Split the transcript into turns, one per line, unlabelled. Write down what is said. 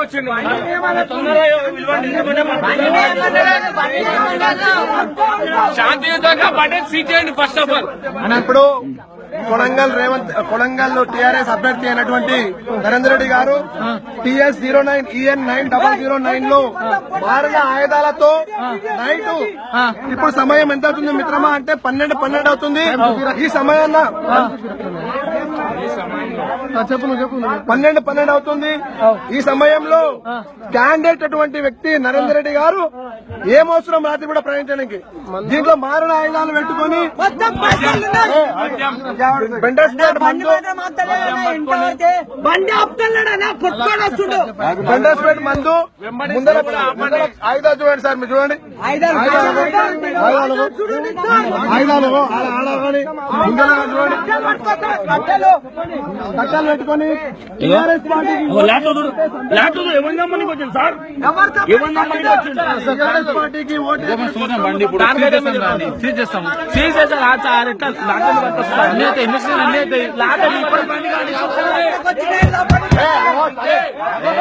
వచ్చిండు శాంతియుతంగా budget seat చేయండి ఫస్ట్ ఆఫ్ ఆల్
అన్నప్పుడు కొడంగల్ రేవంత్ కొడంగల్లో టీఆర్ఎస్ అభ్యర్థి అయినటువంటి Narender Reddy garu TS zero nine EN nine double zero నైన్లో మారిన ఆయుధాలతో నైట్. ఇప్పుడు సమయం ఎంత అవుతుంది మిత్రమా? అంటే పన్నెండు పన్నెండు అవుతుంది. ఈ సమయాన్న చెప్పు చెప్పు. పన్నెండు పన్నెండు అవుతుంది. ఈ సమయంలో క్యాండిడేట్ అటువంటి వ్యక్తి నరేందర్ రెడ్డి గారు ఏమవసరం రాత్రి కూడా ప్రయాణించడానికి. దీంట్లో మారిన ఆయుధాలు పెట్టుకొని బెండర్ స్టేట్ మందు ముందర ఆయుధాలు చూడండి సార్ మీరు చూడండి. ఆయుధాలు ముందర చూడండి. కట్టాలు పెట్టుకొని టీఆర్ఎస్ పార్టీకి టీఆర్ఎస్ పార్టీకి ఓటు